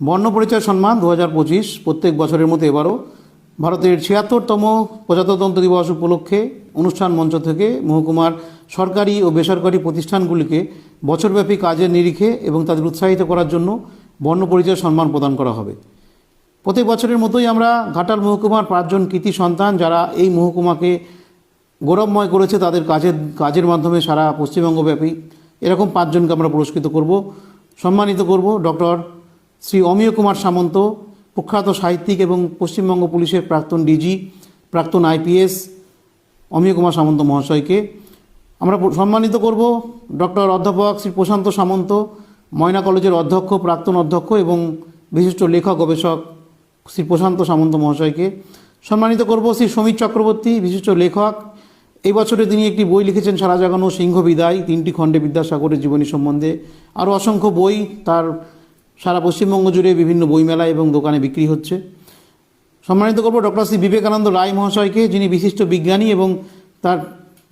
বর্ণ পরিচয় সম্মান দু পঁচিশ, প্রত্যেক বছরের মতো এবারও। ভারতের ছিয়াত্তরতম প্রজাতন্ত্র দিবস উপলক্ষে অনুষ্ঠান মঞ্চ থেকে মহকুমার সরকারি ও বেসরকারি প্রতিষ্ঠানগুলিকে বছরব্যাপী কাজের নিরিখে এবং তাদের উৎসাহিত করার জন্য বর্ণ পরিচয় সম্মান প্রদান করা হবে। প্রত্যেক বছরের মতোই আমরা ঘাটাল মহকুমার পাঁচজন কৃতি সন্তান যারা এই মহকুমাকে গৌরবময় করেছে, তাদের কাজের কাজের মাধ্যমে সারা পশ্চিমবঙ্গব্যাপী এরকম পাঁচজনকে আমরা পুরস্কৃত করব। সম্মানিত করব ডক্টর শ্রী অমিয় কুমার সামন্ত, প্রখ্যাত সাহিত্যিক এবং পশ্চিমবঙ্গ পুলিশের প্রাক্তন ডিজি, প্রাক্তন আইপিএস, অমিয় কুমার সামন্ত মহাশয়কে। আমরা সম্মানিত করব ডক্টর অধ্যাপক শ্রী প্রশান্ত সামন্ত, ময়না কলেজের অধ্যক্ষ, প্রাক্তন অধ্যক্ষ এবং বিশিষ্ট লেখক, গবেষক শ্রী প্রশান্ত সামন্ত মহাশয়কে। সম্মানিত করব শ্রী সমীর চক্রবর্তী, বিশিষ্ট লেখক এই বছরে তিনি একটি বই লিখেছেন সারা জাগানো সিংহ বিদায়, তিনটি খণ্ডে বিদ্যাসাগরের জীবনী সম্বন্ধে। আরও অসংখ্য বই তার সারা পশ্চিমবঙ্গ জুড়ে বিভিন্ন বইমেলা এবং দোকানে বিক্রি হচ্ছে। সম্মানিত করব ডক্টর শ্রী বিবেকানন্দ রায় মহাশয়কে, যিনি বিশিষ্ট বিজ্ঞানী এবং তার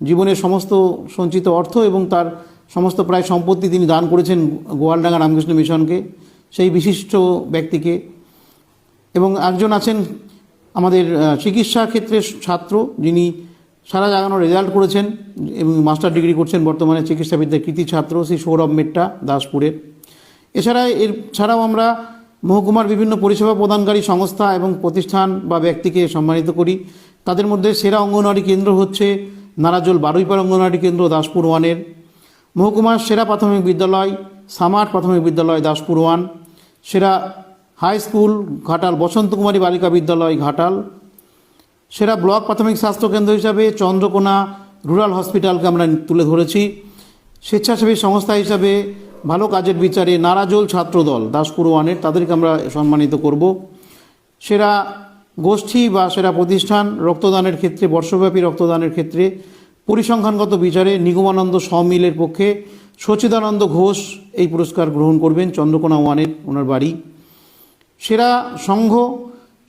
জীবনের সমস্ত সঞ্চিত অর্থ এবং তার সমস্ত প্রায় সম্পত্তি তিনি দান করেছেন গোয়ালডাঙ্গা রামকৃষ্ণ মিশনকে, সেই বিশিষ্ট ব্যক্তিকে। এবং একজন আছেন আমাদের চিকিৎসা ক্ষেত্রে ছাত্র যিনি সারা জাগানো রেজাল্ট করেছেন এবং মাস্টার ডিগ্রি করছেন বর্তমানে চিকিৎসাবিদ্যার কৃতি ছাত্র শ্রী সৌরভ মেট্টা দাসপুরের এছাড়া এর ছাড়াও আমরা মহকুমার বিভিন্ন পরিষেবা প্রদানকারী সংস্থা এবং প্রতিষ্ঠান বা ব্যক্তিকে সম্মানিত করি। তাদের মধ্যে সেরা অঙ্গনওয়াড়ি কেন্দ্র হচ্ছে নারাজল বারুইপাড় অঙ্গনওয়াড়ি কেন্দ্র দাসপুর ওয়ানের। মহকুমার সেরা প্রাথমিক বিদ্যালয় সামার প্রাথমিক বিদ্যালয় দাসপুর ওয়ান। সেরা হাই স্কুল ঘাটাল বসন্ত কুমারী বালিকা বিদ্যালয় ঘাটাল। সেরা ব্লক প্রাথমিক স্বাস্থ্যকেন্দ্র হিসাবে চন্দ্রকোনা রুরাল হসপিটালকে আমরা তুলে ধরেছি। স্বেচ্ছাসেবী সংস্থা হিসাবে ভালো কাজের বিচারে নারাজল ছাত্রদল, দাসপুর ওয়ানের, তাদেরকে আমরা সম্মানিত করব। সেরা গোষ্ঠী বা সেরা প্রতিষ্ঠান রক্তদানের ক্ষেত্রে, বর্ষব্যাপী রক্তদানের ক্ষেত্রে পরিসংখ্যানগত বিচারে নিগমানন্দ সমিলের পক্ষে সচিদানন্দ ঘোষ এই পুরস্কার গ্রহণ করবেন চন্দ্রকোনা ওয়ানের ওনার বাড়ি। সেরা সংঘ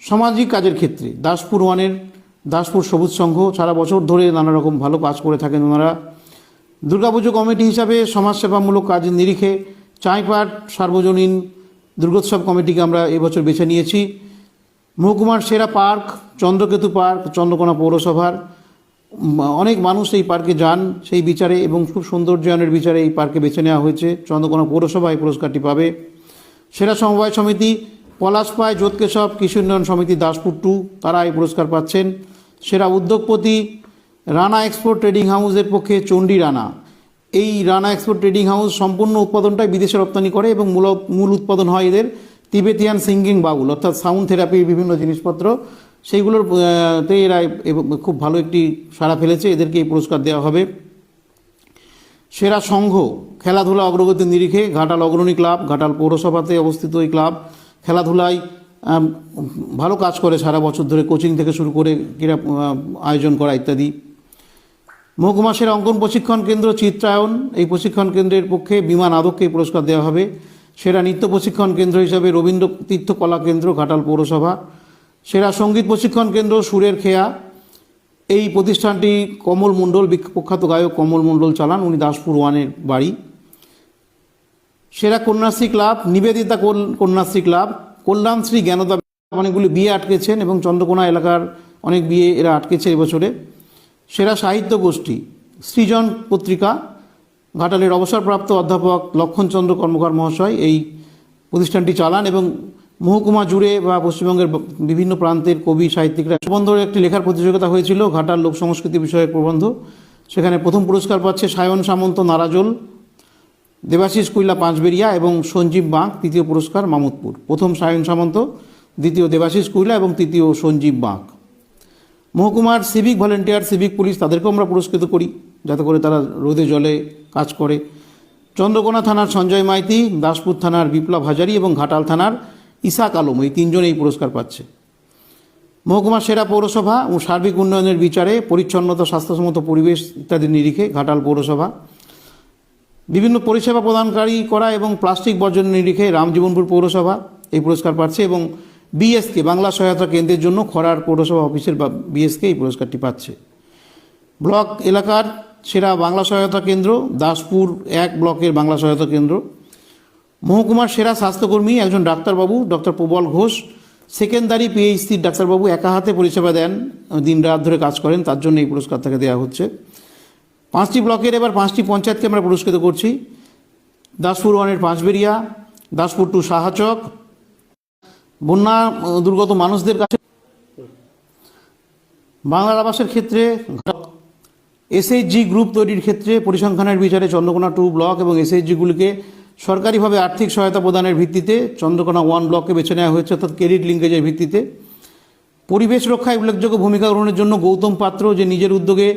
সামাজিক কাজের ক্ষেত্রে দাসপুর ওয়ানের দাসপুর সবুজ সংঘ সারা বছর ধরে নানা রকম ভালো কাজ করে থাকেন ওনারা। দুর্গাপুজো কমিটি হিসাবে সমাজসেবামূলক কাজের নিরিখে চাঁইপাট সার্বজনীন দুর্গোৎসব কমিটিকে আমরা এবছর বেছে নিয়েছি। মহকুমার সেরা পার্ক, চন্দ্রকেতু পার্ক, চন্দ্রকোনা পৌরসভার, অনেক মানুষ এই পার্কে যান সেই বিচারে এবং খুব সৌন্দর্যায়নের বিচারে এই পার্কে বেছে নেওয়া হয়েছে। চন্দ্রকোনা পৌরসভা এই পুরস্কারটি পাবে। সেরা সমবায় সমিতি পলাশপায় জ্যোৎকেশব কৃষি উন্নয়ন সমিতি দাসপুর টু তারা এই পুরস্কার পাচ্ছেন। সেরা উদ্যোগপতি রানা এক্সপোর্ট ট্রেডিং হাউসের পক্ষে চণ্ডী রানা। এই রানা এক্সপোর্ট ট্রেডিং হাউস সম্পূর্ণ উৎপাদনটাই বিদেশে রপ্তানি করে এবং মূল মূল উৎপাদন হয় এদের তিবেতিয়ান সিঙ্গিং বাউল, অর্থাৎ সাউন্ড থেরাপির বিভিন্ন জিনিসপত্র। সেইগুলোর তে এরা খুব ভালো একটি সাড়া ফেলেছে, এদেরকে এই পুরস্কার দেওয়া হবে। সেরা সংঘ, খেলাধুলা অগ্রগতির নিরিখে ঘাটাল অগ্রণী ক্লাব, ঘাটাল পৌরসভাতে অবস্থিত এই ক্লাব। খেলাধুলায় ভালো কাজ করে সারা বছর ধরে কোচিং থেকে শুরু করে ক্রীড়া আয়োজন করা ইত্যাদি। মহকুমা সেরা অঙ্কন প্রশিক্ষণ কেন্দ্র চিত্রায়ন এই প্রশিক্ষণ কেন্দ্রের পক্ষে বিমান আদককে এই পুরস্কার দেওয়া হবে। সেরা নৃত্য প্রশিক্ষণ কেন্দ্র হিসাবে রবীন্দ্র তীর্থ কলা কেন্দ্র, ঘাটাল পৌরসভা। সেরা সংগীত প্রশিক্ষণ কেন্দ্র সুরের খেয়া। এই প্রতিষ্ঠানটি কমল মণ্ডল প্রখ্যাত গায়ক কমল মণ্ডল চালান, উনি দাসপুর ওয়ানের বাড়ি। সেরা কন্যাশ্রী ক্লাব, নিবেদিতা কন্যাশ্রী ক্লাব, কল্যাণশ্রী জ্ঞানদা অনেকগুলি বিয়ে আটকেছেন এবং চন্দ্রকোনা এলাকার অনেক বিয়ে এরা আটকেছে এবছরে সেরা সাহিত্য গোষ্ঠী, সৃজন পত্রিকা, ঘাটালের অবসরপ্রাপ্ত অধ্যাপক লক্ষণচন্দ্র কর্মকার মহাশয় এই প্রতিষ্ঠানটি চালান এবং মহকুমা জুড়ে বা পশ্চিমবঙ্গের বিভিন্ন প্রান্তের কবি, সাহিত্যিকরা প্রবন্ধের একটি লেখার প্রতিযোগিতা হয়েছিল, ঘাটাল লোক সংস্কৃতি বিষয়ক প্রবন্ধ। সেখানে প্রথম পুরস্কার পাচ্ছে সায়ন সামন্ত নারাজল। দেবাশিস কুইল্লা পাঁচবেরিয়া এবং সঞ্জীব বাঁক তৃতীয় পুরস্কার মামুদপুর। প্রথম সায়ন সামন্ত, দ্বিতীয় দেবাশিস কুইলা এবং তৃতীয় সঞ্জীব বাঁক মহকুমার সিভিক ভলেন্টিয়ার সিভিক পুলিশ তাদেরকেও আমরা পুরস্কৃত করি, যাতে করে তারা রোদে জলে কাজ করে। চন্দ্রকোনা থানার সঞ্জয় মাইতি, দাসপুর থানার বিপ্লব হাজারি এবং ঘাটাল থানার ইসাক আলম এই তিনজন এই পুরস্কার পাচ্ছে। মহকুমা সেরা পৌরসভা ও সার্বিক উন্নয়নের বিচারে পরিচ্ছন্নতা, স্বাস্থ্যসম্মত পরিবেশ ইত্যাদির নিরিখে ঘাটাল পৌরসভা। বিভিন্ন পরিষেবা প্রদানকারী করা এবং প্লাস্টিক বর্জন নিরিখে রামজীবনপুর পৌরসভা এই পুরস্কার পাচ্ছে এবং বিএসকে, বাংলা সহায়তা কেন্দ্রের জন্য খরার পৌরসভা অফিসের বা বিএসকে এই পুরস্কারটি পাচ্ছে। ব্লক এলাকার সেরা বাংলা সহায়তা কেন্দ্র দাসপুর এক ব্লকের বাংলা সহায়তা কেন্দ্র। মহকুমার সেরা স্বাস্থ্যকর্মী একজন ডাক্তারবাবু, ডক্টর প্রবল ঘোষ। সেকেন্ডারি পিএইচসির ডাক্তারবাবু একা হাতে পরিষেবা দেন দিন রাত ধরে কাজ করেন, তার জন্য এই পুরস্কার তাকে দেওয়া হচ্ছে। পাঁচটি ব্লকের এবার পাঁচটি পঞ্চায়েতকে আমরা পুরস্কৃত করছি। দাসপুর ওয়ানের পাঁচবেরিয়া দাসপুর টু সাহাচক, বন্যা দুর্গত মানুষদের কাছে। বাংলার আবাসের ক্ষেত্রে এসএইচজি গ্রুপ তৈরির ক্ষেত্রে পরিসংখ্যানের বিচারে চন্দ্রকোনা টু ব্লক এবং এসএইচজিগুলিকে সরকারিভাবে আর্থিক সহায়তা প্রদানের ভিত্তিতে চন্দ্রকোনা ওয়ান ব্লককে বেছে নেওয়া হয়েছে, অর্থাৎ ক্রেডিট লিঙ্কেজের ভিত্তিতে। পরিবেশ রক্ষায় উল্লেখযোগ্য ভূমিকা গ্রহণের জন্য গৌতম পাত্র যে নিজের উদ্যোগে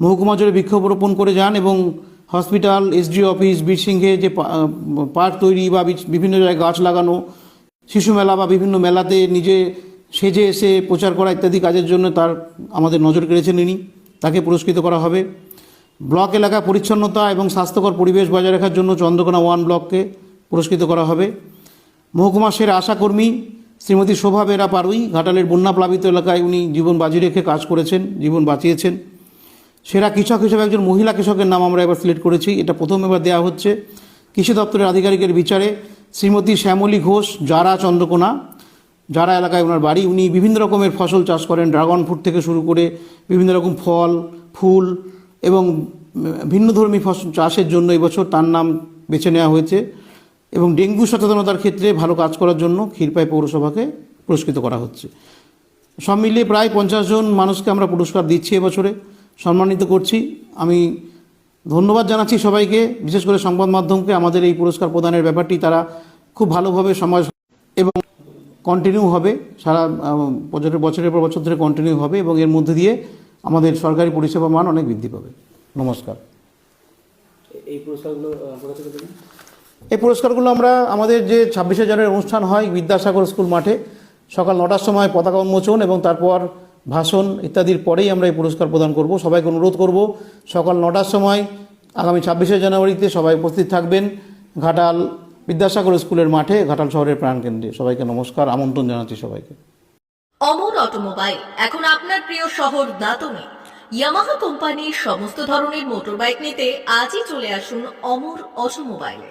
মহকুমা জুড়ে বিক্ষোভ রোপণ করে যান এবং হসপিটাল এসডি অফিস, বীরসিংহে যে পার্ক তৈরি বা বিভিন্ন জায়গায় গাছ লাগানো, শিশু মেলা বা বিভিন্ন মেলাতে নিজে সেজে এসে প্রচার করা ইত্যাদি কাজের জন্য তার, আমাদের নজর কেড়েছেন ইনি। তাকে পুরস্কৃত করা হবে। ব্লক এলাকা পরিচ্ছন্নতা এবং স্বাস্থ্যকর পরিবেশ বজায় রাখার জন্য চন্দ্রকোনা ওয়ান ব্লককে পুরস্কৃত করা হবে। মহকুমা সেরা আশাকর্মী শ্রীমতী শোভা বেরা পারুই, ঘাটালের বন্যা প্লাবিত এলাকায় উনি জীবন বাজি রেখে কাজ করেছেন, জীবন বাঁচিয়েছেন। সেরা কৃষক হিসেবে একজন মহিলা কৃষকের নাম আমরা এবার সিলেক্ট করেছি। এটা প্রথম এবার দেওয়া হচ্ছে। কৃষি দপ্তরের আধিকারিকের বিচারে শ্রীমতী শ্যামলী ঘোষ, যারা চন্দ্রকোনা, যারা এলাকায় ওনার বাড়ি, উনি বিভিন্ন রকমের ফসল চাষ করেন, ড্রাগন ফ্রুট থেকে শুরু করে বিভিন্ন রকম ফল, ফুল এবং ভিন্নধর্মী ফসল চাষের জন্য এবছর তার নাম বেছে নেওয়া হয়েছে এবং ডেঙ্গু সচেতনতার ক্ষেত্রে ভালো কাজ করার জন্য ক্ষীরপাই পৌরসভাকে পুরস্কৃত করা হচ্ছে। সব মিলিয়ে প্রায় পঞ্চাশ জন মানুষকে আমরা পুরস্কার দিচ্ছি এবছরে। সম্মানিত করছি। আমি ধন্যবাদ জানাচ্ছি সবাইকে বিশেষ করে সংবাদ মাধ্যমকে আমাদের এই পুরস্কার প্রদানের ব্যাপারটি তারা খুব ভালোভাবে সমাজ এবং কন্টিনিউ হবে সারা বছরের বছরের পর বছর ধরে কন্টিনিউ হবে এবং এর মধ্যে দিয়ে আমাদের সরকারি পরিষেবা মান অনেক বৃদ্ধি পাবে। নমস্কার। এই পুরস্কারগুলো এই পুরস্কারগুলো আমরা আমাদের যে ছাব্বিশে জানুয়ারি অনুষ্ঠান হয় বিদ্যাসাগর স্কুল মাঠে সকাল নটার সময় পতাকা উন্মোচন এবং তারপর ভাষণ ইত্যাদির পরেই আমরা এই পুরস্কার প্রদান করব। সবাইকে অনুরোধ করব, সকাল নটার সময়, আগামী ছাব্বিশে জানুয়ারিতে সবাই উপস্থিত থাকবেন ঘাটাল বিদ্যাসাগর স্কুলের মাঠে, ঘাটাল শহরের প্রাণকেন্দ্রে সবাইকে নমস্কার, আমন্ত্রণ জানাচ্ছি সবাইকে। অমর অটোমোবাইল, এখন আপনার প্রিয় শহর দাতনে। ইয়ামাহা কোম্পানির সমস্ত ধরনের মোটরবাইক নিতে আজই চলে আসুন অমর অটোমোবাইলে।